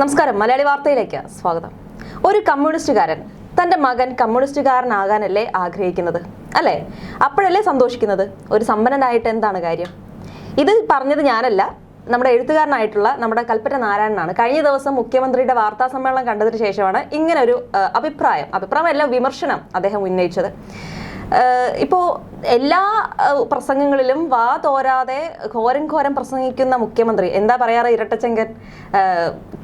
നമസ്കാരം. മലയാളി വാർത്തയിലേക്ക് സ്വാഗതം. ഒരു കമ്മ്യൂണിസ്റ്റുകാരൻ തന്റെ മകൻ കമ്മ്യൂണിസ്റ്റുകാരനാകാനല്ലേ ആഗ്രഹിക്കുന്നത്? അല്ലേ? അപ്പോഴല്ലേ സന്തോഷിക്കുന്നത്? ഒരു സമ്പന്നനായിട്ട് എന്താണ് കാര്യം? ഇത് പറഞ്ഞത് ഞാനല്ല. നമ്മുടെ എഴുത്തുകാരനായിട്ടുള്ള നമ്മുടെ കൽപ്പറ്റ നാരായണനാണ്. കഴിഞ്ഞ ദിവസം മുഖ്യമന്ത്രിയുടെ വാർത്താ സമ്മേളനം കണ്ടതിന് ശേഷമാണ് ഇങ്ങനെ ഒരു അഭിപ്രായം അഭിപ്രായമല്ല വിമർശനം അദ്ദേഹം ഉന്നയിച്ചത്. ഇപ്പോൾ ഇപ്പോ എല്ലാ പ്രസംഗങ്ങളിലും വാ തോരാതെ ഘോരം ഘോരം പ്രസംഗിക്കുന്ന മുഖ്യമന്ത്രി എന്താ പറയാറ് ഇരട്ടച്ചങ്കൻ?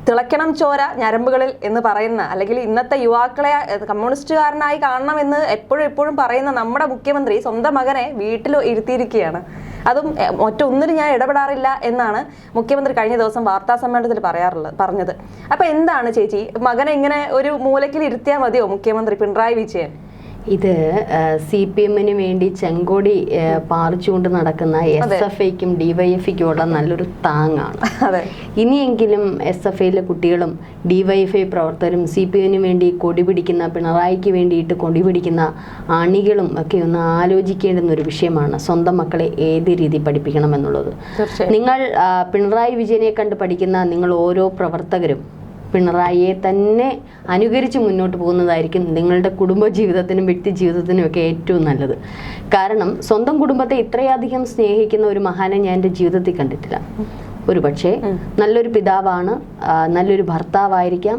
തിളയ്ക്കണം ചോര ഞരമ്പുകളിൽ എന്ന് പറയുന്ന അല്ലെങ്കിൽ ഇന്നത്തെ യുവാക്കളെ കമ്മ്യൂണിസ്റ്റുകാരനായി കാണണം എന്ന് എപ്പോഴും എപ്പോഴും പറയുന്ന നമ്മുടെ മുഖ്യമന്ത്രി സ്വന്തം മകനെ വീട്ടിൽ ഇരുത്തിയിരിക്കുകയാണ്. അതും മറ്റൊന്നിനും ഞാൻ ഇടപെടാറില്ല എന്നാണ് മുഖ്യമന്ത്രി കഴിഞ്ഞ ദിവസം വാർത്താ സമ്മേളനത്തിൽ പറയാറുള്ളത് പറഞ്ഞത്. അപ്പൊ എന്താണ് ചേച്ചി? മകനെ ഇങ്ങനെ ഒരു മൂലക്കിൽ ഇരുത്തിയാൽ മതിയോ മുഖ്യമന്ത്രി പിണറായി വിജയൻ? ഇത് സി പി എമ്മിന് വേണ്ടി ചെങ്കോടി പാറിച്ചുകൊണ്ട് നടക്കുന്ന എസ് എഫ് ഐക്കും ഡിവൈഎഫ്ഐക്കും ഉള്ള നല്ലൊരു താങ്ങാണ്. ഇനിയെങ്കിലും എസ് എഫ് ഐയിലെ കുട്ടികളും ഡിവൈഎഫ്ഐ പ്രവർത്തകരും സി പി എമ്മിന് വേണ്ടി കൊടി പിടിക്കുന്ന പിണറായിക്ക് വേണ്ടിയിട്ട് കൊടി പിടിക്കുന്ന അണികളും ഒക്കെ ഒന്ന് ആലോചിക്കേണ്ടുന്ന ഒരു വിഷയമാണ് സ്വന്തം മക്കളെ ഏത് രീതി പഠിപ്പിക്കണം എന്നുള്ളത്. നിങ്ങൾ പിണറായി വിജയനെ കണ്ട് പഠിക്കുന്ന നിങ്ങൾ ഓരോ പ്രവർത്തകരും പിണറായിയെ തന്നെ അനുകരിച്ച് മുന്നോട്ട് പോകുന്നതായിരിക്കും നിങ്ങളുടെ കുടുംബ ജീവിതത്തിനും വ്യക്തി ജീവിതത്തിനും ഒക്കെ ഏറ്റവും നല്ലത്. കാരണം സ്വന്തം കുടുംബത്തെ ഇത്രയധികം സ്നേഹിക്കുന്ന ഒരു മഹാനെ ഞാൻ എന്റെ ജീവിതത്തിൽ കണ്ടിട്ടില്ല. ഒരു പക്ഷേ നല്ലൊരു പിതാവാണ് നല്ലൊരു ഭർത്താവായിരിക്കാം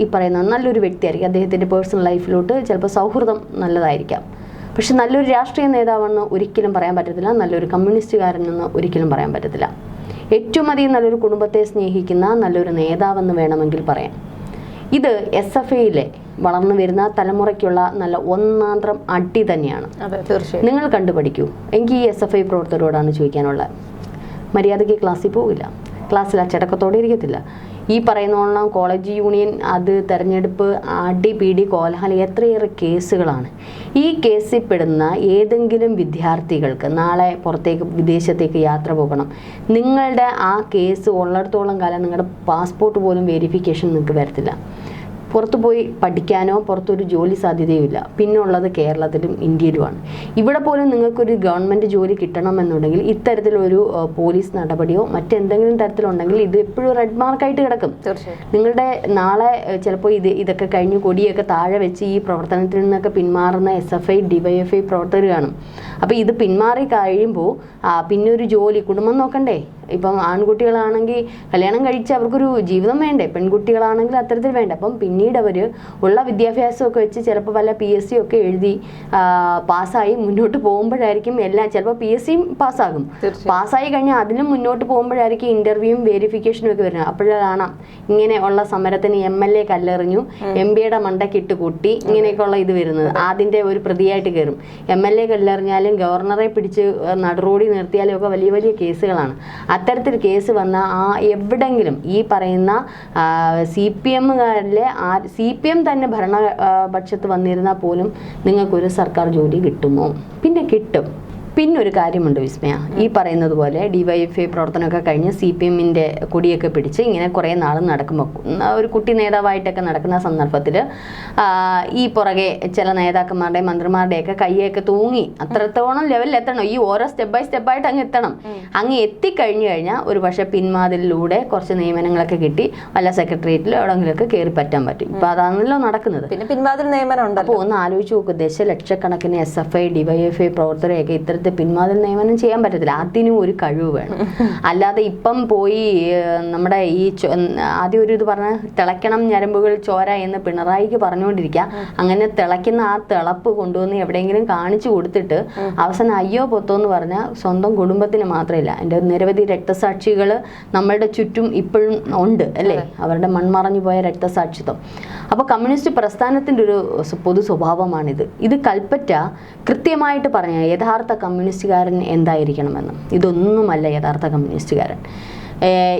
ഈ പറയുന്ന നല്ലൊരു വ്യക്തിയായിരിക്കും. അദ്ദേഹത്തിന്റെ പേഴ്സണൽ ലൈഫിലോട്ട് ചിലപ്പോൾ സൗഹൃദം നല്ലതായിരിക്കാം. പക്ഷെ നല്ലൊരു രാഷ്ട്രീയ നേതാവെന്ന് ഒരിക്കലും പറയാൻ പറ്റത്തില്ല നല്ലൊരു കമ്മ്യൂണിസ്റ്റുകാരനെന്ന് ഒരിക്കലും പറയാൻ പറ്റത്തില്ല. ഏറ്റവും അധികം നല്ലൊരു കുടുംബത്തെ സ്നേഹിക്കുന്ന നല്ലൊരു നേതാവെന്ന് വേണമെങ്കിൽ പറയാം. ഇത് എസ് എഫ് ഐയിലെ വളർന്നു വരുന്ന തലമുറയ്ക്കുള്ള നല്ല ഒന്നാന്തരം അടി തന്നെയാണ്. നിങ്ങൾ കണ്ടുപഠിക്കൂ. എനിക്ക് ഈ എസ് എഫ് ഐ പ്രവർത്തകരോടാണ് ചോദിക്കാനുള്ളത്. മര്യാദയ്ക്ക് ക്ലാസ്സിൽ പോകില്ല ക്ലാസ്സിൽ അച്ചടക്കത്തോടെ ഇരിക്കത്തില്ല. ഈ പറയുന്നോണം കോളേജ് യൂണിയൻ അത് തെരഞ്ഞെടുപ്പ് അടി ഡി കോലാഹലം എത്രയേറെ കേസുകളാണ്. ഈ കേസിൽ പെടുന്ന ഏതെങ്കിലും വിദ്യാർത്ഥികൾക്ക് നാളെ പുറത്തേക്ക് വിദേശത്തേക്ക് യാത്ര പോകണം. നിങ്ങളുടെ ആ കേസ് ഉള്ളിടത്തോളം കാലം നിങ്ങളുടെ പാസ്പോർട്ട് പോലും വെരിഫിക്കേഷൻ നിങ്ങൾക്ക് വരത്തില്ല. പുറത്തു പോയി പഠിക്കാനോ പുറത്തൊരു ജോലി സാധ്യതയോ ഇല്ല പിന്നുള്ളത് കേരളത്തിലും ഇന്ത്യയിലുമാണ്. ഇവിടെ പോലും നിങ്ങൾക്കൊരു ഗവൺമെന്റ് ജോലി കിട്ടണമെന്നുണ്ടെങ്കിൽ ഇത്തരത്തിലൊരു പോലീസ് നടപടിയോ മറ്റെന്തെങ്കിലും തരത്തിലുണ്ടെങ്കിൽ ഇത് എപ്പോഴും റെഡ് മാർക്കായിട്ട് കിടക്കും. നിങ്ങളുടെ നാളെ ചിലപ്പോൾ ഇത് ഇതൊക്കെ കഴിഞ്ഞ് കൊടിയൊക്കെ താഴെ വെച്ച് ഈ പ്രവർത്തനത്തിൽ നിന്നൊക്കെ പിന്മാറുന്ന S F I DYF I പ്രവർത്തകർ കാണും. അപ്പോൾ ഇത് പിന്മാറി കഴിയുമ്പോൾ പിന്നെ ഒരു ജോലി കുടുംബം നോക്കണ്ടേ? ഇപ്പം ആൺകുട്ടികളാണെങ്കിൽ കല്യാണം കഴിച്ച് അവർക്കൊരു ജീവിതം വേണ്ടേ പെൺകുട്ടികളാണെങ്കിൽ അത്തരത്തിൽ വേണ്ട. അപ്പം പിന്നീട് അവർ ഉള്ള വിദ്യാഭ്യാസമൊക്കെ വെച്ച് ചിലപ്പോൾ വല്ല പി എസ് സി ഒക്കെ എഴുതി പാസ്സായി മുന്നോട്ട് പോകുമ്പോഴായിരിക്കും എല്ലാം ചിലപ്പോൾ പി എസ് സിയും പാസ്സാകും. പാസ്സായി കഴിഞ്ഞാൽ അതിലും മുന്നോട്ട് പോകുമ്പോഴായിരിക്കും ഇന്റർവ്യൂവും വെരിഫിക്കേഷനും ഒക്കെ വരുന്നത്. അപ്പോഴേ കാണാം ഇങ്ങനെ ഉള്ള സമരത്തിന് എം എൽ എ കല്ലെറിഞ്ഞു എം പിയുടെ മണ്ടക്കിട്ട് കൂട്ടി ഇങ്ങനെയൊക്കെയുള്ള ഇത് വരുന്നത്. അതിന്റെ ഒരു പ്രതിയായിട്ട് കയറും. എം എൽ എ കല്ലെറിഞ്ഞാലും ഗവർണറെ പിടിച്ച് നടുറോടി നിർത്തിയാലും ഒക്കെ വലിയ വലിയ കേസുകളാണ്. അത്തരത്തിൽ കേസ് വന്ന ആ എവിടെങ്കിലും ഈ പറയുന്ന സി പി എമ്മുകാരിലെ ആ സി പി എം തന്നെ ഭരണപക്ഷത്ത് വന്നിരുന്നാൽ പോലും നിങ്ങൾക്കൊരു സർക്കാർ ജോലി കിട്ടുമോ? പിന്നെ കിട്ടും. പിന്നൊരു കാര്യമുണ്ട് വിസ്മയ. ഈ പറയുന്നത് പോലെ ഡിവൈഎഫ്ഐ പ്രവർത്തനമൊക്കെ കഴിഞ്ഞ് സി പി എമ്മിന്റെ കൊടിയൊക്കെ പിടിച്ച് ഇങ്ങനെ കുറേ നാൾ നടക്കുമ്പോൾ ഒരു കുട്ടി നേതാവായിട്ടൊക്കെ നടക്കുന്ന സന്ദർഭത്തിൽ ഈ പുറകെ ചില നേതാക്കന്മാരുടെയും മന്ത്രിമാരുടെയൊക്കെ കൈയൊക്കെ തൂങ്ങി അത്രത്തോളം ലെവലിൽ എത്തണം. ഈ ഓരോ സ്റ്റെപ്പ് ബൈ സ്റ്റെപ്പായിട്ട് അങ്ങ് എത്തണം. അങ്ങ് എത്തിക്കഴിഞ്ഞു കഴിഞ്ഞാൽ ഒരു പക്ഷേ പിന്മാതിലൂടെ കുറച്ച് നിയമനങ്ങളൊക്കെ കിട്ടി വല്ല സെക്രട്ടേറിയറ്റിലോ എവിടെയെങ്കിലുമൊക്കെ കയറി പറ്റാൻ പറ്റും. ഇപ്പം അതാണല്ലോ നടക്കുന്നത്. പിന്നെ പിൻവാതിൽ നിയമനം അപ്പോൾ ഒന്ന് ആലോചിച്ച് നോക്കുക ദശലക്ഷക്കണക്കിന് S F I DYFI I പ്രവർത്തകരെയൊക്കെ ഇത്തരത്തിൽ പിന്മാതിൽ നിയമനം ചെയ്യാൻ പറ്റത്തില്ല. അതിനും ഒരു കഴിവ് വേണം. അല്ലാതെ ഇപ്പം പോയി നമ്മുടെ ഈ ആദ്യം ഒരു ഇത് പറഞ്ഞ തിളയ്ക്കണം ഞരമ്പുകൾ ചോര എന്ന് പിണറായിക്ക് പറഞ്ഞുകൊണ്ടിരിക്കുക. അങ്ങനെ തിളയ്ക്കുന്ന ആ തിളപ്പ് കൊണ്ടുവന്ന് എവിടെയെങ്കിലും കാണിച്ചു കൊടുത്തിട്ട് അവസാനം അയ്യോ പൊത്തോ എന്ന് പറഞ്ഞാൽ സ്വന്തം കുടുംബത്തിന് മാത്രമല്ല എന്റെ നിരവധി രക്തസാക്ഷികൾ നമ്മളുടെ ചുറ്റും ഇപ്പോഴും ഉണ്ട് അല്ലേ? അവരുടെ മൺമറഞ്ഞു പോയ രക്തസാക്ഷിത്വം. അപ്പോൾ കമ്മ്യൂണിസ്റ്റ് പ്രസ്ഥാനത്തിന്റെ ഒരു പൊതു സ്വഭാവമാണിത്. ഇത് കൽപ്പറ്റ കൃത്യമായിട്ട് പറഞ്ഞ യഥാർത്ഥ കമ്മ്യൂണിസ്റ്റുകാരൻ എന്തായിരിക്കണമെന്ന്. ഇതൊന്നുമല്ല യഥാർത്ഥ കമ്മ്യൂണിസ്റ്റുകാരൻ.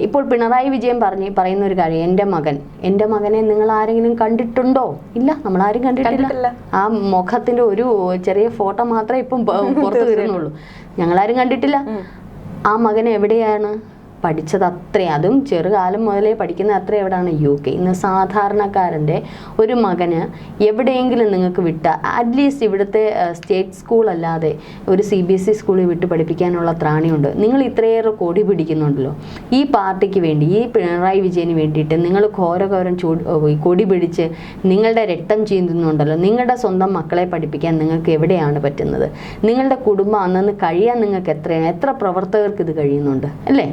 ഇപ്പോൾ പിണറായി വിജയൻ പറഞ്ഞ് പറയുന്ന ഒരു കാര്യം എന്റെ മകൻ എന്റെ മകനെ നിങ്ങൾ ആരെങ്കിലും കണ്ടിട്ടുണ്ടോ? ഇല്ല നമ്മൾ ആരും കണ്ടിട്ടില്ല. ആ മുഖത്തിന്റെ ഒരു ചെറിയ ഫോട്ടോ മാത്രമേ ഇപ്പം പുറത്ത് വരുന്നുള്ളൂ. ഞങ്ങളാരും കണ്ടിട്ടില്ല. ആ മകൻ എവിടെയാണ്? പഠിച്ചത് അത്രയും. അതും ചെറുകാലം മുതലേ പഠിക്കുന്ന അത്ര എവിടെയാണ് യു കെ ഇന്ന് സാധാരണക്കാരന്റെ ഒരു മകന് എവിടെയെങ്കിലും നിങ്ങൾക്ക് വിട്ട അറ്റ്ലീസ്റ്റ് ഇവിടുത്തെ സ്റ്റേറ്റ് സ്കൂൾ അല്ലാതെ ഒരു സി ബി എസ് ഇ സ്കൂളിൽ വിട്ട് പഠിപ്പിക്കാനുള്ള ത്രാണിയുണ്ട്. നിങ്ങൾ ഇത്രയേറെ കൊടി പിടിക്കുന്നുണ്ടല്ലോ. ഈ പാർട്ടിക്ക് വേണ്ടി ഈ പിണറായി വിജയന് വേണ്ടിയിട്ട് നിങ്ങൾ ഘോരഘോരം ചൂ കൊടി പിടിച്ച് നിങ്ങളുടെ രക്തം ചീന്തുന്നുണ്ടല്ലോ. നിങ്ങളുടെ സ്വന്തം മക്കളെ പഠിപ്പിക്കാൻ നിങ്ങൾക്ക് എവിടെയാണ് പറ്റുന്നത്? നിങ്ങളുടെ കുടുംബം അന്നു കഴിയാൻ നിങ്ങൾക്ക് എത്രയാണ്? എത്ര പ്രവർത്തകർക്ക് ഇത് കഴിയുന്നുണ്ട്? അല്ലേ?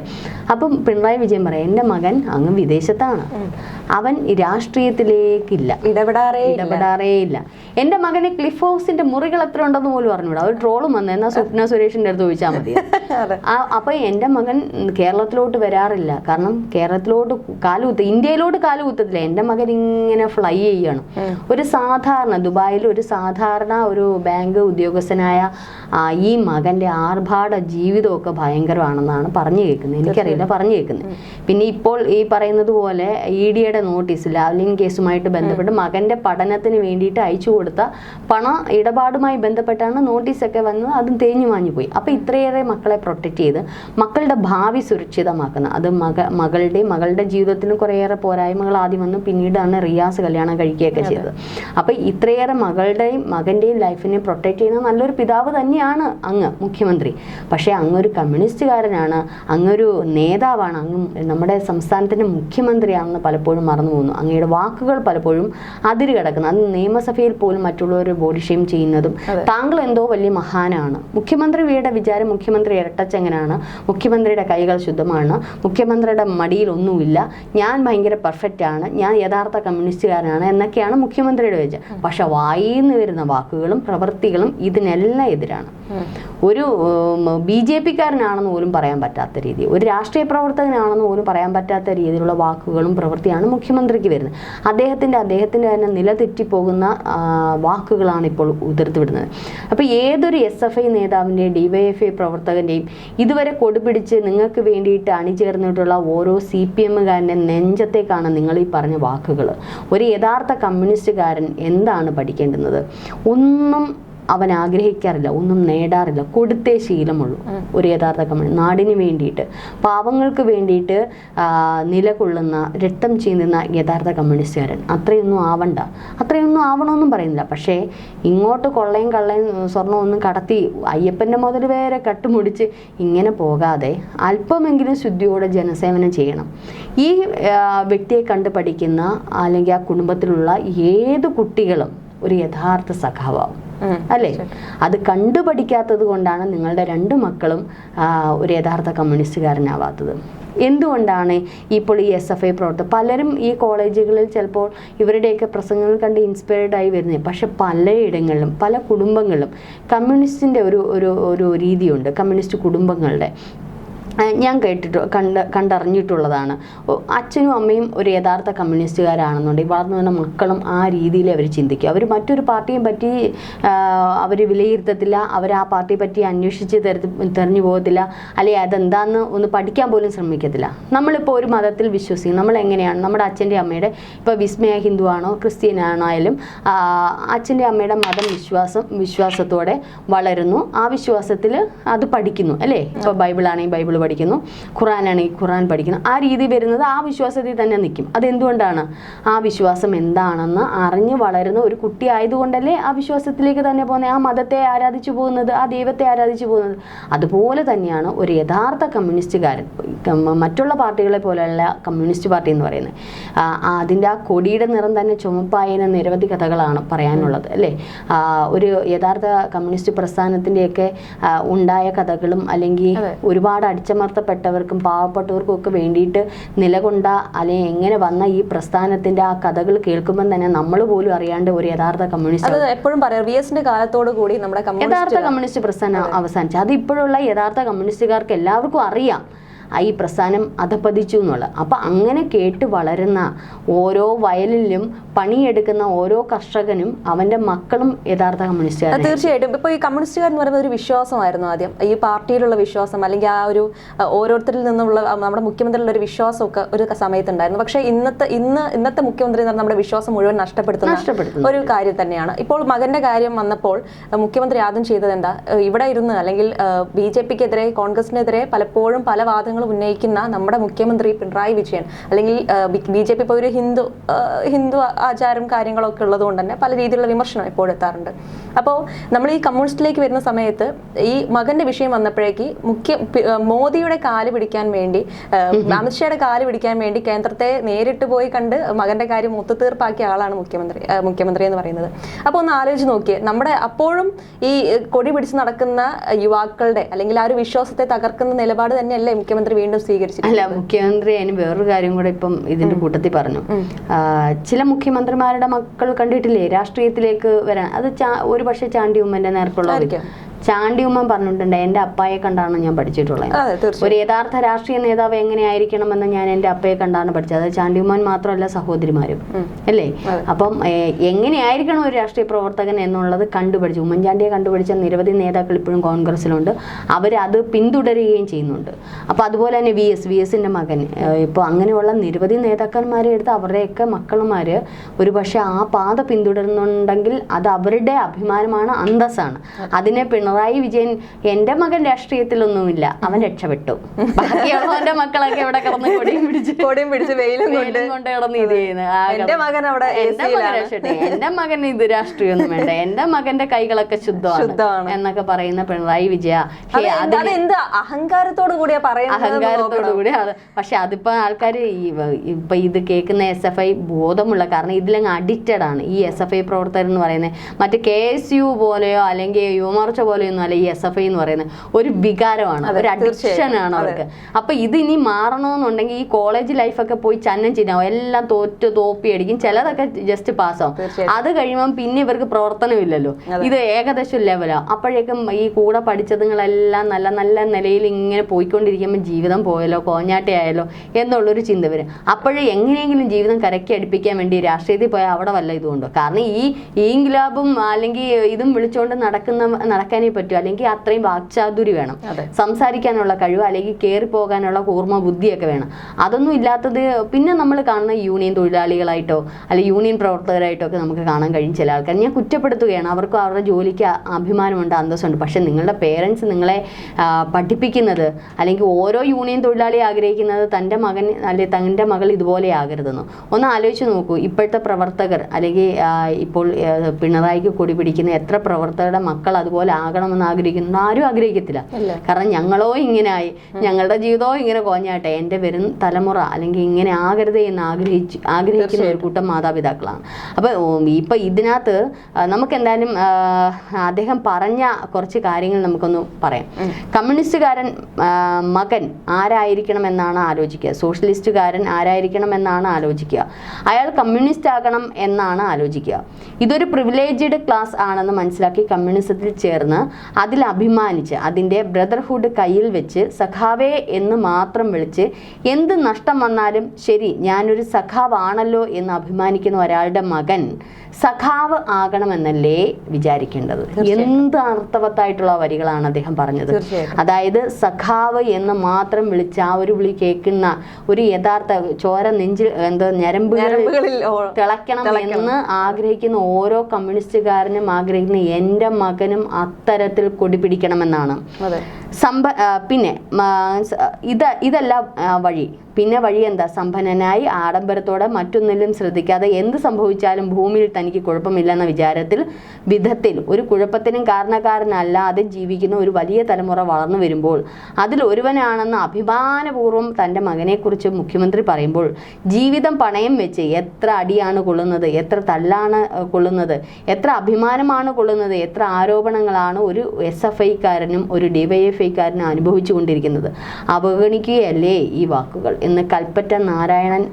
അപ്പം പിണറായി വിജയൻ പറയാം എന്റെ മകൻ അങ്ങ് വിദേശത്താണ്. അവൻ രാഷ്ട്രീയത്തിലേക്കില്ല. ഇടപെടാറേ. ഇടപെടാറേ ഇല്ല. എന്റെ മകന് ക്ലിഫ് ഹൗസിന്റെ മുറികൾ എത്ര ഉണ്ടെന്ന് പോലും അറിഞ്ഞൂടാ. ഒരു ട്രോളും വന്നു എന്നാ സ്വപ്ന സുരേഷിന്റെ അടുത്ത് ചോദിച്ചാൽ മതി. അപ്പൊ എന്റെ മകൻ കേരളത്തിലോട്ട് വരാറില്ല. കാരണം കേരളത്തിലോട്ട് കാലുകുത്ത ഇന്ത്യയിലോട്ട് കാലുകുത്തത്തില്ല എന്റെ മകൻ ഇങ്ങനെ ഫ്ലൈ ചെയ്യണം. ഒരു സാധാരണ ദുബായിൽ ഒരു സാധാരണ ഒരു ബാങ്ക് ഉദ്യോഗസ്ഥനായ ഈ മകന്റെ ആർഭാട ജീവിതമൊക്കെ ഭയങ്കരമാണെന്നാണ് പറഞ്ഞു കേൾക്കുന്നത്. എനിക്കറിയില്ല. പറഞ്ഞു കേൾക്കുന്നത് പിന്നെ ഇപ്പോൾ ഈ പറയുന്നത് പോലെ ഇ ഡിയുടെ നോട്ടീസ് ലാവ്ലിംഗ് കേസുമായിട്ട് ബന്ധപ്പെട്ട് മകന്റെ പഠനത്തിന് വേണ്ടിയിട്ട് അയച്ചു കൊടുത്ത പണ ഇടപാടുമായി ബന്ധപ്പെട്ടാണ് നോട്ടീസൊക്കെ വന്നത്. അതും തേഞ്ഞു മാഞ്ഞു പോയി. അപ്പോൾ ഇത്രയേറെ മക്കളെ പ്രൊട്ടക്റ്റ് ചെയ്ത് മക്കളുടെ ഭാവി സുരക്ഷിതമാക്കുന്ന അത് മക മകളുടെ മകളുടെ ജീവിതത്തിന് കുറേയേറെ പോരായ്മകൾ ആദ്യം വന്നു. പിന്നീടാണ് റിയാസ് കല്യാണം കഴിക്കുകയൊക്കെ ചെയ്തത്. അപ്പോൾ ഇത്രയേറെ മകളുടെയും മകന്റെയും ലൈഫിനെ പ്രൊട്ടക്റ്റ് ചെയ്യുന്ന നല്ലൊരു പിതാവ് തന്നെയാണ് അങ്ങ് മുഖ്യമന്ത്രി. പക്ഷേ അങ്ങൊരു കമ്മ്യൂണിസ്റ്റുകാരനാണ് അങ്ങൊരു നേതാവാണ് അങ്ങ് നമ്മുടെ സംസ്ഥാനത്തിന്റെ മുഖ്യമന്ത്രിയാണെന്ന് പലപ്പോഴും മറന്നു പോകുന്നു. അങ്ങയുടെ വാക്കുകൾ പലപ്പോഴും അതിര് കിടക്കുന്നു. അത് നിയമസഭയിൽ പോലും മറ്റുള്ളവർ ബോഡി ഷെയിം ചെയ്യുന്നതും താങ്കൾ എന്തോ വലിയ മഹാനാണ്. മുഖ്യമന്ത്രി വീടെ വിചാരം മുഖ്യമന്ത്രി ഇരട്ടച്ചങ്ങനാണ്? മുഖ്യമന്ത്രിയുടെ കൈകൾ ശുദ്ധമാണ്. മുഖ്യമന്ത്രിയുടെ മടിയിൽ ഒന്നുമില്ല. ഞാൻ ഭയങ്കര പെർഫെക്റ്റ് ആണ്. ഞാൻ യഥാർത്ഥ കമ്മ്യൂണിസ്റ്റുകാരനാണ് എന്നൊക്കെയാണ് മുഖ്യമന്ത്രിയുടെ വിചാരം പക്ഷെ വായിന്ന് വരുന്ന വാക്കുകളും പ്രവൃത്തികളും ഇതിനെല്ലാം എതിരാണ്. ഒരു ബി ജെ പിക്കാരനാണെന്ന് പോലും പറയാൻ പറ്റാത്ത രീതി ഒരു രാഷ്ട്രീയ പ്രവർത്തകനാണെന്ന് പോലും പറയാൻ പറ്റാത്ത രീതിയിലുള്ള വാക്കുകളും പ്രവൃത്തിയാണ് മുഖ്യമന്ത്രിക്ക് വരുന്നത്. അദ്ദേഹത്തിന്റെ അദ്ദേഹത്തിന്റെ തന്നെ നിലതെറ്റിപ്പോകുന്ന തെറ്റിപ്പോകുന്ന വാക്കുകളാണ് ഇപ്പോൾ ഉതിർത്തുവിടുന്നത്. അപ്പോൾ ഏതൊരു എസ് എഫ് ഐ നേതാവിന്റെയും ഡി വൈ എഫ് ഐ പ്രവർത്തകന്റെയും ഇതുവരെ കൊടുപിടിച്ച് നിങ്ങൾക്ക് വേണ്ടിയിട്ട് അണിചേർന്നിട്ടുള്ള ഓരോ സി പി എമ്മുകാരന്റെ നെഞ്ചത്തേക്കാണ് നിങ്ങൾ ഈ പറഞ്ഞ വാക്കുകൾ ഒരു യഥാർത്ഥ കമ്മ്യൂണിസ്റ്റുകാരൻ എന്താണ് പഠിക്കേണ്ടുന്നത്? ഒന്നും അവൻ ആഗ്രഹിക്കാറില്ല ഒന്നും നേടാറില്ല. കൊടുത്തേ ശീലമുള്ളൂ. ഒരു യഥാർത്ഥ കമ്മ്യൂണി നാടിന് വേണ്ടിയിട്ട് പാവങ്ങൾക്ക് വേണ്ടിയിട്ട് നിലകൊള്ളുന്ന രക്തം ചീന്തുന്ന യഥാർത്ഥ കമ്മ്യൂണിസ്റ്റുകാരൻ. അത്രയൊന്നും ആവണ്ട. അത്രയൊന്നും ആവണമെന്നും പറയുന്നില്ല. പക്ഷേ ഇങ്ങോട്ട് കൊള്ളയും കള്ളയും സ്വർണമൊന്നും കടത്തി അയ്യപ്പന്റെ മുതൽ വേറെ കട്ടുമുടിച്ച് ഇങ്ങനെ പോകാതെ അല്പമെങ്കിലും ശുദ്ധിയോടെ ജനസേവനം ചെയ്യണം. ഈ വ്യക്തിയെ കണ്ട് പഠിക്കുന്ന അല്ലെങ്കിൽ ആ കുടുംബത്തിലുള്ള ഏത് കുട്ടികളും ഒരു യഥാർത്ഥ സഖാവാകും. അല്ലേ? അത് കണ്ടുപഠിക്കാത്തത് കൊണ്ടാണ് നിങ്ങളുടെ രണ്ട് മക്കളും ഒരു യഥാർത്ഥ കമ്മ്യൂണിസ്റ്റുകാരനാവാത്തത്. എന്തുകൊണ്ടാണ് ഇപ്പോൾ ഈ എസ് എഫ് ഐ പ്രവർത്തകർ പലരും ഈ കോളേജുകളിൽ ചിലപ്പോൾ ഇവരുടെയൊക്കെ പ്രസംഗങ്ങൾ കണ്ട് ഇൻസ്പയർഡ് ആയി വരുന്നത് പക്ഷെ പലയിടങ്ങളിലും പല കുടുംബങ്ങളിലും കമ്മ്യൂണിസ്റ്റിന്റെ ഒരു ഒരു ഒരു രീതിയുണ്ട്. കമ്മ്യൂണിസ്റ്റ് കുടുംബങ്ങളുടെ ഞാൻ കേട്ടിട്ട് കണ്ട് കണ്ടറിഞ്ഞിട്ടുള്ളതാണ്. അച്ഛനും അമ്മയും ഒരു യഥാർത്ഥ കമ്മ്യൂണിസ്റ്റുകാരാണെന്നുണ്ടെങ്കിൽ വളർന്നു വരുന്ന മക്കളും ആ രീതിയിൽ അവർ ചിന്തിക്കും. അവർ മറ്റൊരു പാർട്ടിയെ പറ്റി അവർ വിലയിരുത്തത്തില്ല. അവർ ആ പാർട്ടിയെ പറ്റി അന്വേഷിച്ച് തെരഞ്ഞു തെരഞ്ഞു പോകത്തില്ല. അല്ലെങ്കിൽ അതെന്താന്ന് ഒന്ന് പഠിക്കാൻ പോലും ശ്രമിക്കത്തില്ല. നമ്മളിപ്പോൾ ഒരു മതത്തിൽ വിശ്വസിക്കും. നമ്മൾ എങ്ങനെയാണ്? നമ്മുടെ അച്ഛന്റെ അമ്മയുടെ ഇപ്പോൾ വിസ്മയ ഹിന്ദു ആണോ ക്രിസ്ത്യൻ ആണായാലും അച്ഛന്റെ അമ്മയുടെ മതം വിശ്വാസം വിശ്വാസത്തോടെ വളരുന്നു. ആ വിശ്വാസത്തിൽ അത് പഠിക്കുന്നു അല്ലേ? ഇപ്പോൾ ബൈബിളാണെങ്കിൽ ബൈബിൾ പഠിക്കുന്നു. ഖുറാനാണെങ്കിൽ ഖുറാൻ പഠിക്കുന്നു ആ രീതി വരുന്നത് ആ വിശ്വാസത്തിൽ തന്നെ നിൽക്കും. അതെന്തുകൊണ്ടാണ്? ആ വിശ്വാസം എന്താണെന്ന് അറിഞ്ഞ് വളരുന്ന ഒരു കുട്ടി ആയതുകൊണ്ടല്ലേ ആ വിശ്വാസത്തിലേക്ക് തന്നെ പോകുന്നത്? ആ മതത്തെ ആരാധിച്ചു പോകുന്നത് ആ ദൈവത്തെ ആരാധിച്ചു പോകുന്നത്. അതുപോലെ തന്നെയാണ് ഒരു യഥാർത്ഥ കമ്മ്യൂണിസ്റ്റുകാരൻ കമ്മ- മറ്റുള്ള പാർട്ടികളെ പോലെയുള്ള കമ്മ്യൂണിസ്റ്റ് പാർട്ടി എന്ന് പറയുന്നത്. അതിന്റെ ആ കൊടിയുടെ നിറം തന്നെ ചുമപ്പായന നിരവധി കഥകളാണ് പറയാനുള്ളത് അല്ലേ? ഒരു യഥാർത്ഥ കമ്മ്യൂണിസ്റ്റ് പ്രസ്ഥാനത്തിന്റെയൊക്കെ ഉണ്ടായ കഥകളും അല്ലെങ്കിൽ ഒരുപാട് ഒരുപാട് അടിച്ചമർത്തപ്പെട്ടവർക്കും പാവപ്പെട്ടവർക്കും ഒക്കെ വേണ്ടിയിട്ട് നിലകൊണ്ട അല്ലെങ്കിൽ എങ്ങനെ വന്ന ഈ പ്രസ്ഥാനത്തിന്റെ ആ കഥകൾ കേൾക്കുമ്പോൾ തന്നെ നമ്മൾ പോലും അറിയാണ്ട് ഒരു യഥാർത്ഥ കമ്മ്യൂണിസ്റ്റ് എപ്പോഴും പറയാം വി എസിന്റെ കാലത്തോട് കൂടി നമ്മുടെ യഥാർത്ഥ കമ്മ്യൂണിസ്റ്റ് പ്രസ്ഥാനം അവസാനിച്ചു. അത് ഇപ്പോഴുള്ള യഥാർത്ഥ കമ്മ്യൂണിസ്റ്റുകാർക്ക് എല്ലാവർക്കും അറിയാം. ഈ പ്രസ്ഥാനം അധപ്പതിച്ചു എന്നുള്ളത് അപ്പം അങ്ങനെ കേട്ട് വളരുന്ന ഓരോ വയലിലും പണിയെടുക്കുന്ന ഓരോ കർഷകനും അവന്റെ മക്കളും യഥാർത്ഥ അത് തീർച്ചയായിട്ടും. ഇപ്പോൾ ഈ കമ്മ്യൂണിസ്റ്റുകാർ എന്ന് പറയുന്നത് ഒരു വിശ്വാസമായിരുന്നു ആദ്യം. ഈ പാർട്ടിയിലുള്ള വിശ്വാസം അല്ലെങ്കിൽ ആ ഒരു ഓരോരുത്തരിൽ നിന്നുള്ള നമ്മുടെ മുഖ്യമന്ത്രിയുടെ ഒരു വിശ്വാസമൊക്കെ ഒരു സമയത്തുണ്ടായിരുന്നു. പക്ഷേ ഇന്നത്തെ ഇന്ന് ഇന്നത്തെ മുഖ്യമന്ത്രി എന്ന് പറഞ്ഞാൽ നമ്മുടെ വിശ്വാസം മുഴുവൻ നഷ്ടപ്പെടുത്തുന്ന. ഒരു കാര്യം തന്നെയാണ്. ഇപ്പോൾ മകന്റെ കാര്യം വന്നപ്പോൾ മുഖ്യമന്ത്രി ആദ്യം ചെയ്തത് എന്താ? ഇവിടെ ഇരുന്ന് അല്ലെങ്കിൽ ബി ജെ പിക്കെതിരെ കോൺഗ്രസിനെതിരെ പലപ്പോഴും പല വാദങ്ങളും ഉന്നയിക്കുന്ന നമ്മുടെ മുഖ്യമന്ത്രി പിണറായി വിജയൻ അല്ലെങ്കിൽ ബി ജെ പി ഇപ്പോൾ ഒരു ഹിന്ദു ഹിന്ദു ആചാരം കാര്യങ്ങളൊക്കെ ഉള്ളത് കൊണ്ട് തന്നെ പല രീതിയിലുള്ള വിമർശനം എപ്പോഴും എത്താറുണ്ട്. അപ്പോൾ നമ്മൾ ഈ കമ്മ്യൂണിസ്റ്റിലേക്ക് വരുന്ന സമയത്ത് ഈ മകന്റെ വിഷയം വന്നപ്പോഴേക്ക് മുഖ്യ മോദിയുടെ കാൽ പിടിക്കാൻ വേണ്ടി അമിത്ഷായുടെ കാൽ പിടിക്കാൻ വേണ്ടി കേന്ദ്രത്തെ നേരിട്ട് പോയി കണ്ട് മകന്റെ കാര്യം ഒത്തുതീർപ്പാക്കിയ ആളാണ് മുഖ്യമന്ത്രി മുഖ്യമന്ത്രി എന്ന് പറയുന്നത്. അപ്പോൾ ഒന്ന് ആലോചിച്ച് നോക്കിയേ നമ്മുടെ അപ്പോഴും ഈ കൊടി പിടിച്ച് നടക്കുന്ന യുവാക്കളുടെ അല്ലെങ്കിൽ ആ ഒരു വിശ്വാസത്തെ തകർക്കുന്ന നിലപാട് തന്നെയല്ലേ മുഖ്യമന്ത്രി വീണ്ടും സ്വീകരിച്ചു അല്ല മുഖ്യമന്ത്രി അതിന് വേറൊരു കാര്യം കൂടെ ഇപ്പം ഇതിന്റെ കൂട്ടത്തിൽ പറഞ്ഞു. ചില മുഖ്യമന്ത്രിമാരുടെ മക്കൾ കണ്ടിട്ടില്ലേ രാഷ്ട്രീയത്തിലേക്ക് വരാൻ? അത് ഒരു പക്ഷേ ചാണ്ടി ഉമ്മന്റെ നേർക്കുള്ള. ചാണ്ടി ഉമ്മൻ പറഞ്ഞിട്ടുണ്ട് എന്റെ അപ്പായെ കണ്ടാണ് ഞാൻ പഠിച്ചിട്ടുള്ളത്. ഒരു യഥാർത്ഥ രാഷ്ട്രീയ നേതാവ് എങ്ങനെയായിരിക്കണമെന്ന് ഞാൻ എന്റെ അപ്പയെ കണ്ടാണ് പഠിച്ചത്. അത് ഉമ്മൻ മാത്രമല്ല സഹോദരിമാരും അല്ലേ? അപ്പം എങ്ങനെയായിരിക്കണം ഒരു രാഷ്ട്രീയ പ്രവർത്തകൻ എന്നുള്ളത് കണ്ടുപഠിച്ചു ഉമ്മൻചാണ്ടിയെ കണ്ടുപിടിച്ച നിരവധി നേതാക്കൾ ഇപ്പോഴും കോൺഗ്രസിലുണ്ട് അവരത് പിന്തുടരുകയും ചെയ്യുന്നുണ്ട്. അപ്പോൾ അതുപോലെ തന്നെ വി എസ് വി എസിന്റെ മകൻ ഇപ്പോൾ അങ്ങനെയുള്ള നിരവധി നേതാക്കന്മാരെ എടുത്ത് അവരുടെയൊക്കെ മക്കളുമാർ ഒരു പക്ഷേ ആ പാത പിന്തുടരുന്നുണ്ടെങ്കിൽ അത് അവരുടെ അഭിമാനമാണ് അന്തസ്സാണ്. അതിനെ പിണറായി വിജയൻ എന്റെ മകൻ രാഷ്ട്രീയത്തിലൊന്നുമില്ല. അവൻ രക്ഷപ്പെട്ടു. ബാക്കിയുള്ളവന്റെ മക്കളൊക്കെ ഇവിടെ കിടന്ന് കൊടിയും പിടിച്ച് കൊടിയും പിടിച്ച് വെയിലും കൊണ്ട് കിടന്ന് ഇത് ചെയ്യുന്നത്. എന്റെ മകൻ അവിടെ എന്റെ മകൻ യിലാണ്. എന്റെ മകൻ ഇത് രാഷ്ട്രീയമൊന്നും വേണ്ട. എന്റെ മകന്റെ കൈകളൊക്കെ ശുദ്ധമാണ്. എന്നൊക്കെ പറയുന്ന പിണറായി വിജയ. അഹങ്കാരത്തോട് എന്ത് കൂടിയാ പറയുന്നത് അഹങ്കാരത്തോടു നോക്കണം. കൂടി അത് പക്ഷെ അതിപ്പോ ആൾക്കാർ ഇപ്പൊ ഇത് കേൾക്കുന്ന എസ് എഫ് ഐ ബോധമുള്ള കാരണം ഇതിലങ്ങ് അഡിക്റ്റഡ് ആണ്. ഈ എസ് എഫ് ഐ പ്രവർത്തകർ എന്ന് പറയുന്നത്. മറ്റേ കെ എസ് യു പോലെയോ അല്ലെങ്കിൽ യുവമോർച്ച പോലെയോ ഒന്നും അല്ല ഈ എസ് എഫ് ഐ എന്ന് പറയുന്നത് ഒരു വികാരമാണ് ഒരു അഡിക്ഷൻ ആണ് അവർക്ക്. അപ്പൊ ഇത് ഇനി മാറണമെന്നുണ്ടെങ്കിൽ ഈ കോളേജ് ലൈഫൊക്കെ പോയി ചന്നം ചിന്നാവും എല്ലാം തോറ്റ് തോപ്പി അടിക്കും. ചിലതൊക്കെ ജസ്റ്റ് പാസ്സാവും. അത് കഴിയുമ്പോൾ പിന്നെ ഇവർക്ക് പ്രവർത്തനമില്ലല്ലോ ഇത് ഏകദേശം ലെവലാ അപ്പോഴേക്കും ഈ കൂടെ പഠിച്ചതുങ്ങളെല്ലാം നല്ല നല്ല നിലയിൽ ഇങ്ങനെ പോയിക്കൊണ്ടിരിക്കുമ്പോൾ ജീവിതം പോയല്ലോ കോഞ്ഞാട്ടയായാലോ എന്നുള്ളൊരു ചിന്ത വരും. അപ്പോഴേ എങ്ങനെയെങ്കിലും ജീവിതം കരക്കി അടുപ്പിക്കാൻ വേണ്ടി രാഷ്ട്രീയത്തിൽ പോയാൽ അവിടെ വല്ല ഇതുകൊണ്ടോ കാരണം ഈ ഇൻഗ്ലാബും അല്ലെങ്കിൽ ഇതും വിളിച്ചുകൊണ്ട് നടക്കുന്ന നടക്കാനേ പറ്റൂ. അല്ലെങ്കിൽ അത്രയും വാക്ചാതുരി വേണം. സംസാരിക്കാനുള്ള കഴിവ് അല്ലെങ്കിൽ കയറി പോകാനുള്ള കൂർമ്മ ബുദ്ധിയൊക്കെ വേണം. അതൊന്നും ഇല്ലാത്തത് പിന്നെ നമ്മൾ കാണുന്ന യൂണിയൻ തൊഴിലാളികളായിട്ടോ അല്ലെങ്കിൽ യൂണിയൻ പ്രവർത്തകരായിട്ടോ ഒക്കെ നമുക്ക് കാണാൻ കഴിയും ചില ആൾക്കാർ. ഞാൻ കുറ്റപ്പെടുത്തുകയാണ്. അവർക്ക് അവരുടെ ജോലിക്ക് അഭിമാനമുണ്ട് അന്തസ്സുണ്ട്. പക്ഷെ നിങ്ങളുടെ പേരൻസ് നിങ്ങളെ പഠിപ്പിക്കുന്നത് അല്ലെങ്കിൽ ഓരോ യൂണിയൻ തൊഴിലാളി ആഗ്രഹിക്കുന്നത് തന്റെ മകൻ അല്ലെങ്കിൽ തന്റെ മകൾ ഇതുപോലെ ആകരുതെന്ന്. ഒന്ന് ആലോചിച്ച് നോക്കൂ. ഇപ്പോഴത്തെ പ്രവർത്തകർ അല്ലെങ്കിൽ ഇപ്പോൾ പിണറായിക്ക് കൊടി പിടിക്കുന്ന എത്ര പ്രവർത്തകരുടെ മക്കൾ അതുപോലെ ആകണമെന്ന് ആഗ്രഹിക്കുന്നു. ആരും ആഗ്രഹിക്കത്തില്ല. കാരണം ഞങ്ങളോ ഇങ്ങനെയായി ഞങ്ങളുടെ ജീവിതമോ ഇങ്ങനെ കോഞ്ഞാട്ടെ. എന്റെ വരും തലമുറ അല്ലെങ്കിൽ ഇങ്ങനെ ആകരുത് എന്ന് ആഗ്രഹിച്ച് ആഗ്രഹിക്കുന്ന ഒരു കൂട്ടം മാതാപിതാക്കളാണ്. അപ്പോൾ ഇപ്പം ഇതിനകത്ത് നമുക്ക് എന്തായാലും അദ്ദേഹം പറഞ്ഞ കുറച്ച് കാര്യങ്ങൾ നമുക്കൊന്ന് പറയാം. കമ്മ്യൂണിസ്റ്റുകാരൻ മകൻ ആരായിരിക്കണം എന്നാണ് ആലോചിക്കുക. സോഷ്യലിസ്റ്റുകാരൻ ആരായിരിക്കണം എന്നാണ് ആലോചിക്കുക. അയാൾ കമ്മ്യൂണിസ്റ്റ് ആകണം എന്നാണ് ആലോചിക്കുക. ഇതൊരു പ്രിവിലേജ്ഡ് ക്ലാസ് ആണെന്ന് മനസ്സിലാക്കി കമ്മ്യൂണിസത്തിൽ ചേർന്ന് അതിൽ അഭിമാനിച്ച് അതിന്റെ ബ്രദർഹുഡ് കയ്യിൽ വെച്ച് സഖാവേ എന്ന് മാത്രം വിളിച്ച് എന്ത് നഷ്ടം വന്നാലും ശരി ഞാനൊരു സഖാവാണല്ലോ എന്ന് അഭിമാനിക്കുന്ന ഒരാളുടെ മകൻ സഖാവ് ആകണമെന്നല്ലേ വിചാരിക്കേണ്ടത്? എന്ത് അർത്ഥവത്തായിട്ടുള്ള വരികളാണ് അദ്ദേഹം പറഞ്ഞത്? അതായത് സഖാവ് എന്ന് മാത്രം വിളിച്ച ആ ഒരു വിളി കേൾക്കുന്ന ഒരു യഥാർത്ഥ ചോര നെഞ്ചിൽ എന്താ ഞരമ്പുകളിൽ തിളയ്ക്കണം എന്ന് ആഗ്രഹിക്കുന്ന ഓരോ കമ്മ്യൂണിസ്റ്റുകാരനും ആഗ്രഹിക്കുന്ന എന്റെ മകനും അത്തരത്തിൽ കൊടി പിടിക്കണമെന്നാണ്. അതെ. സമ്പ പിന്നെ ഇത് ഇതല്ല വഴി. പിന്നെ വഴി എന്താ? സമ്പന്നനായി ആഡംബരത്തോടെ മറ്റൊന്നിലും ശ്രദ്ധിക്കാതെ എന്ത് സംഭവിച്ചാലും ഭൂമിയിൽ തനിക്ക് കുഴപ്പമില്ലെന്ന വിചാരത്തിൽ വിധത്തിൽ ഒരു കുഴപ്പത്തിനും കാരണക്കാരനല്ലാതെ ജീവിക്കുന്ന ഒരു വലിയ തലമുറ വളർന്നു വരുമ്പോൾ അതിൽ ഒരുവനാണെന്ന് അഭിമാനപൂർവം തന്റെ മകനെക്കുറിച്ച് മുഖ്യമന്ത്രി പറയുമ്പോൾ ജീവിതം പണയം വെച്ച് എത്ര അടിയാണ് കൊള്ളുന്നത്? എത്ര തല്ലാണ് കൊള്ളുന്നത്? എത്ര അഭിമാനമാണ് കൊള്ളുന്നത്? എത്ര ആരോപണങ്ങളാണ് ഒരു എസ് എഫ് ഐക്കാരനും ഒരു ഡിവൈഎഫ്ഐക്കാരനും അനുഭവിച്ചു കൊണ്ടിരിക്കുന്നത് അവഗണിക്കുകയല്ലേ ഈ വാക്കുകൾ എന്ന് കൽപ്പറ്റ നാരായണൻ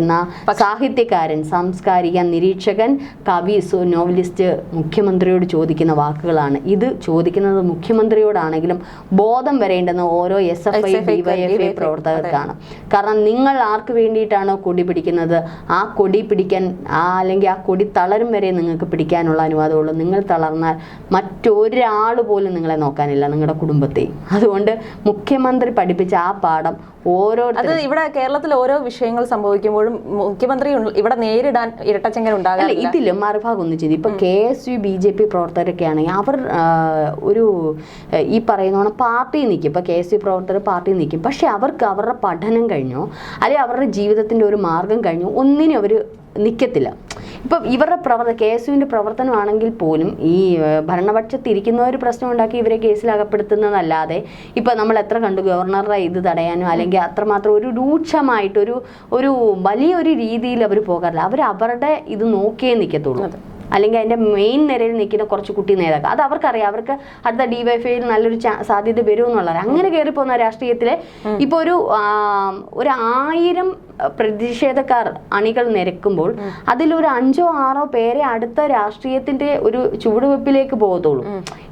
എന്ന സാഹിത്യകാരൻ സാംസ്കാരിക നിരീക്ഷകൻ കവി നോവലിസ്റ്റ് മുഖ്യമന്ത്രിയോട് ചോദിക്കുന്ന വാക്കുകളാണ്. ഇത് ചോദിക്കുന്നത് മുഖ്യമന്ത്രിയോടാണെങ്കിലും ബോധം വരേണ്ടുന്ന ഓരോ എസ് എഫ് ഐ ഡിവൈഎഫ്ഐ പ്രവർത്തകർക്കാണ്. കാരണം നിങ്ങൾ ആർക്ക് വേണ്ടിയിട്ടാണോ കൊടി പിടിക്കുന്നത്? ആ കൊടി പിടിക്കാൻ ആ അല്ലെങ്കിൽ ആ കൊടി തളരും വരെ നിങ്ങൾക്ക് പിടിക്കാനുള്ള അനുവാദമുള്ളൂ. നിങ്ങൾ തളർന്നാൽ മറ്റൊരാൾ പോലും നിങ്ങളെ നോക്കാനില്ല നിങ്ങളുടെ കുടുംബത്തെയും അതുകൊണ്ട് മുഖ്യമന്ത്രി പഠിപ്പിച്ച ആ പാഠം ഓരോരുത്തർ അത് ഇവിടെ കേരളത്തിൽ ഓരോ വിഷയങ്ങൾ സംഭവിക്കുമ്പോഴും മുഖ്യമന്ത്രി ഇവിടെ നേരിടാൻ ഇരട്ടച്ചങ്ങൾ ഉണ്ടാകില്ല ഇതിൽ മറുഭാഗം ഒന്ന് ചെയ്തു ഇപ്പൊ K S U B J P പ്രവർത്തകരൊക്കെ ആണെങ്കിൽ അവർ ഒരു ഈ പറയുന്ന പാർട്ടി നിൽക്കും. ഇപ്പൊ കെ എസ് യു പ്രവർത്തകർ പാർട്ടി നിൽക്കും. പക്ഷെ അവർക്ക് അവരുടെ പഠനം കഴിഞ്ഞോ അല്ലെങ്കിൽ അവരുടെ ജീവിതത്തിന്റെ ഒരു മാർഗം കഴിഞ്ഞോ ഒന്നിനും അവർ നിൽക്കത്തില്ല ഇപ്പം ഇവരുടെ പ്രവർത്തന കെ എസ് യുവിന്റെ പ്രവർത്തനമാണെങ്കിൽ പോലും ഈ ഭരണപക്ഷത്തിരിക്കുന്നവർ ഭരണപക്ഷത്ത് ഇരിക്കുന്നവർ പ്രശ്നം ഉണ്ടാക്കി ഇവരെ കേസിൽ അകപ്പെടുത്തുന്നതല്ലാതെ ഇപ്പം നമ്മൾ എത്ര കണ്ടു ഗവർണറുടെ ഇത് തടയാനോ അല്ലെങ്കിൽ അത്രമാത്രം ഒരു രൂക്ഷമായിട്ടൊരു ഒരു വലിയൊരു രീതിയിൽ അവർ പോകാറില്ല. അവർ അവരുടെ ഇത് നോക്കിയേ നിൽക്കത്തുള്ളൂ അല്ലെങ്കിൽ അതിന്റെ മെയിൻ നിരയിൽ നിൽക്കുന്ന കുറച്ച് കുട്ടി നേതാക്കൾ. അത് അവർക്കറിയാം. അവർക്ക് അടുത്ത ഡിവൈഫൈയിൽ നല്ലൊരു സാധ്യത വരുമെന്നുള്ളത് അങ്ങനെ കയറി പോകുന്ന രാഷ്ട്രീയത്തിലെ ഇപ്പോൾ ഒരു ഒരു ആയിരം പ്രതിഷേധക്കാർ അണികൾ നിരക്കുമ്പോൾ അതിലൊരു അഞ്ചോ ആറോ പേരെ അടുത്ത രാഷ്ട്രീയത്തിന്റെ ഒരു ചുവടുവെപ്പിലേക്ക് പോകത്തുള്ളൂ.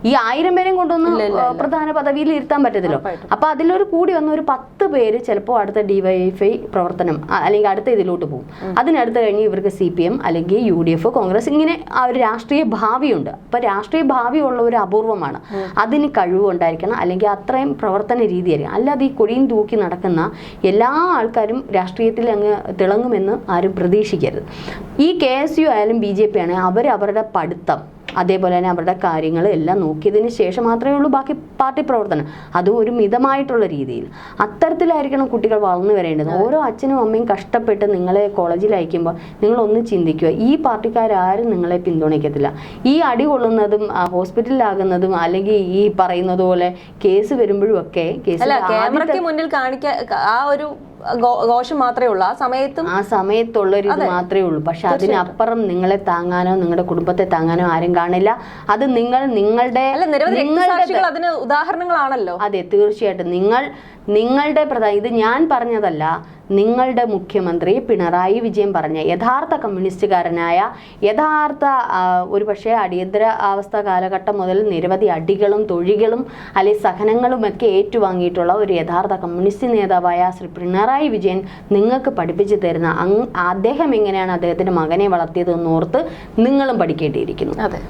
ഈ ആയിരം പേരെയും കൊണ്ടൊന്നും പ്രധാന പദവിയിൽ ഇരുത്താൻ പറ്റത്തില്ലോ. അപ്പൊ അതിലൊരു കൂടി വന്ന ഒരു പത്ത് പേര് ചിലപ്പോൾ അടുത്ത ഡിവൈഎഫ്ഐ പ്രവർത്തനം അല്ലെങ്കിൽ അടുത്ത ഇതിലോട്ട് പോകും. അതിനടുത്ത് കഴിഞ്ഞ് ഇവർക്ക് സി പി എം അല്ലെങ്കിൽ യു ഡി എഫ് കോൺഗ്രസ് ഇങ്ങനെ ആ ഒരു രാഷ്ട്രീയ ഭാവിയുണ്ട്. അപ്പൊ രാഷ്ട്രീയ ഭാവി ഒരു അപൂർവമാണ്. അതിന് കഴിവുണ്ടായിരിക്കണം അല്ലെങ്കിൽ അത്രയും പ്രവർത്തന രീതി രീതിയായിരിക്കും അല്ലാതെ ഈ കൊടിയും തൂക്കി നടക്കുന്ന എല്ലാ ആൾക്കാരും രാഷ്ട്രീയത്തിൽ അങ്ങ് തിളങ്ങുമെന്ന് ആരും പ്രതീക്ഷിക്കരുത്. ഈ കെ എസ് യു ആയാലും ബി ജെ പി ആണെങ്കിൽ അവർ അവരുടെ പഠിത്തം അതേപോലെ തന്നെ അവരുടെ കാര്യങ്ങൾ എല്ലാം നോക്കിയതിന് ശേഷം മാത്രമേ ഉള്ളൂ ബാക്കി പാർട്ടി പ്രവർത്തനം. അതും ഒരു മിതമായിട്ടുള്ള രീതിയിൽ. അത്തരത്തിലായിരിക്കണം കുട്ടികൾ വളർന്നു വരേണ്ടത്. ഓരോ അച്ഛനും അമ്മയും കഷ്ടപ്പെട്ട് നിങ്ങളെ കോളേജിൽ അയക്കുമ്പോൾ നിങ്ങളൊന്ന് ചിന്തിക്കുക. ഈ പാർട്ടിക്കാരും നിങ്ങളെ പിന്തുണയ്ക്കത്തില്ല. ഈ അടി കൊള്ളുന്നതും ഹോസ്പിറ്റലിലാകുന്നതും അല്ലെങ്കിൽ ഈ പറയുന്നത് പോലെ കേസ് വരുമ്പോഴും ഒക്കെ കേസ് ക്യാമറയ്ക്ക് മുന്നിൽ കാണിക്കാൻ ആ ഒരു ഘോഷം മാത്രമേ ഉള്ളൂ. ആ സമയത്തും ആ സമയത്തുള്ള ഒരു ഇത് മാത്രമേ ഉള്ളൂ. പക്ഷെ അതിനപ്പുറം നിങ്ങളെ താങ്ങാനോ നിങ്ങളുടെ കുടുംബത്തെ താങ്ങാനോ ആരും കാണില്ല. അത് നിങ്ങൾ നിങ്ങളുടെ നിങ്ങളുടെ അതിന് ഉദാഹരണങ്ങളാണല്ലോ. അതെ തീർച്ചയായിട്ടും. നിങ്ങൾ നിങ്ങളുടെ പ്രധാന ഇത് ഞാൻ പറഞ്ഞതല്ല നിങ്ങളുടെ മുഖ്യമന്ത്രി പിണറായി വിജയൻ പറഞ്ഞ യഥാർത്ഥ കമ്മ്യൂണിസ്റ്റുകാരനായ യഥാർത്ഥ ആ, ഒരു പക്ഷേ അടിയന്തര അവസ്ഥ കാലഘട്ടം മുതൽ നിരവധി അടികളും തൊഴികളും അല്ലെ സഹനങ്ങളുമൊക്കെ ഏറ്റുവാങ്ങിയിട്ടുള്ള ഒരു യഥാർത്ഥ കമ്മ്യൂണിസ്റ്റ് നേതാവായ ശ്രീ പിണറായി വിജയൻ നിങ്ങൾക്ക് പഠിപ്പിച്ചു തരുന്ന അദ്ദേഹം എങ്ങനെയാണ് അദ്ദേഹത്തിന്റെ മകനെ വളർത്തിയതെന്ന് ഓർത്ത് നിങ്ങളും പഠിക്കേണ്ടിയിരിക്കുന്നു. അതെ.